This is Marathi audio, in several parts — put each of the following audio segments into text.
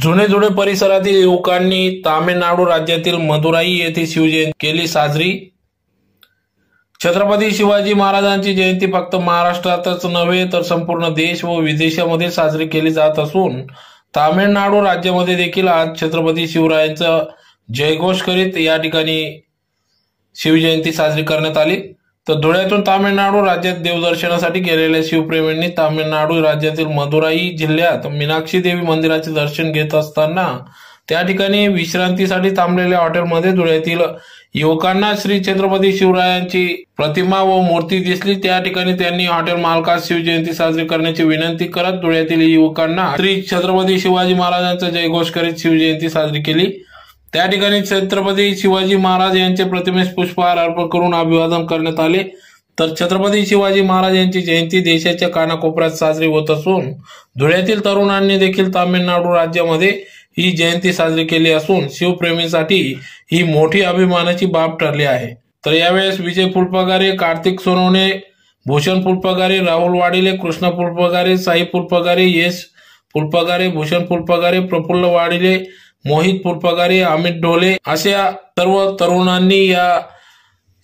जुने जुने परिसरातील युवकांनी तामिळनाडू राज्यातील मदुराई येथे शिवजयंती केली साजरी. छत्रपती शिवाजी महाराजांची जयंती फक्त महाराष्ट्रातच नव्हे तर संपूर्ण देश व विदेशामध्ये साजरी केली जात असून तामिळनाडू राज्यामध्ये देखील आज छत्रपती शिवरायांचा जयघोष करीत या ठिकाणी शिवजयंती साजरी करण्यात आली. तर धुळ्यातून तामिळनाडू राज्यात देवदर्शनासाठी गेलेल्या शिवप्रेमींनी तामिळनाडू राज्यातील मदुराई जिल्ह्यात मीनाक्षी देवी मंदिराचे दर्शन घेत असताना त्या ठिकाणी विश्रांतीसाठी थांबलेल्या हॉटेलमध्ये धुळ्यातील युवकांना श्री छत्रपती शिवरायांची प्रतिमा व मूर्ती दिसली. त्या ठिकाणी त्यांनी हॉटेल मालकास शिवजयंती साजरी करण्याची विनंती करत धुळ्यातील युवकांना श्री छत्रपती शिवाजी महाराजांचा जयघोष करीत शिवजयंती साजरी केली. त्या ठिकाणी छत्रपती शिवाजी महाराज यांचे प्रतिमेस पुष्पहार अर्पण करून अभिवादन करण्यात आले. तर छत्रपती शिवाजी महाराज यांची जयंती देशाच्या कानाकोपऱ्यात साजरी होत असून धुळ्यातील तरुणांनी देखील तामिळनाडू राज्यामध्ये ही जयंती साजरी केली असून शिवप्रेमींसाठी ही मोठी अभिमानाची बाब ठरली आहे. तर यावेळेस विजय फुलपगारे कार्तिक सोनवणे भूषण फुलपगारे राहुल वाडिले कृष्ण फुलपगारे साई फुलपगारे यश फुलपगारे भूषण फुलपगारे प्रफुल्ल वाडिले मोहित फुलपगारे अमित ढोले अशा सर्व तरुणांनी या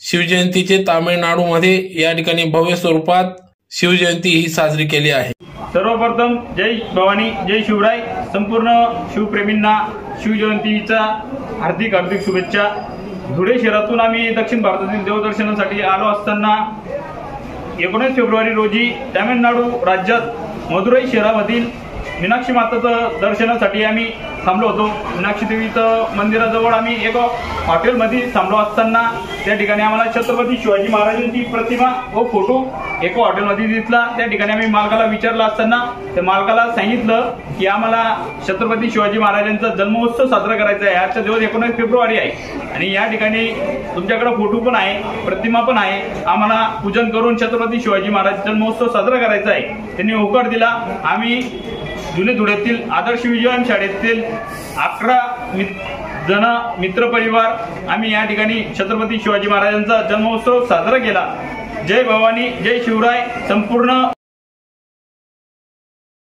शिवजयंतीचे तामिळनाडूमध्ये या ठिकाणी भव्य स्वरूपात शिवजयंती ही साजरी केली आहे. सर्वप्रथम जय भवानी जय शिवराय. संपूर्ण शिवप्रेमींना शिवजयंतीचा हार्दिक हार्दिक शुभेच्छा. धुळे शहरातून आम्ही दक्षिण भारतातील देवदर्शनासाठी आलो असताना एकोणीस फेब्रुवारी रोजी तामिळनाडू राज्यात मदुराई शहरामधील मीनाक्षी माताचं दर्शनासाठी आम्ही थांबलो होतो. मीनाक्षी देवीचं मंदिराजवळ आम्ही एका हॉटेलमध्ये थांबलो असताना त्या ठिकाणी आम्हाला छत्रपती शिवाजी महाराजांची प्रतिमा व फोटो एका हॉटेलमध्ये दिसला. त्या ठिकाणी आम्ही मालकाला विचारलं असताना त्या मालकाला सांगितलं की आम्हाला छत्रपती शिवाजी महाराजांचा जन्मोत्सव साजरा करायचा आहे. आजचा दिवस एकोणीस फेब्रुवारी आहे. आणि या ठिकाणी तुमच्याकडे फोटो पण आहे प्रतिमा पण आहे. आम्हाला पूजन करून छत्रपती शिवाजी महाराज जन्मोत्सव साजरा करायचा आहे. त्यांनी होकार दिला. आम्ही जुने धुळ्यातील आदर्श विजयम शाळेतील अकरा जण मित्रपरिवार आम्ही या ठिकाणी छत्रपती शिवाजी महाराजांचा जन्मोत्सव साजरा केला. जय भवानी जय शिवराय. संपूर्ण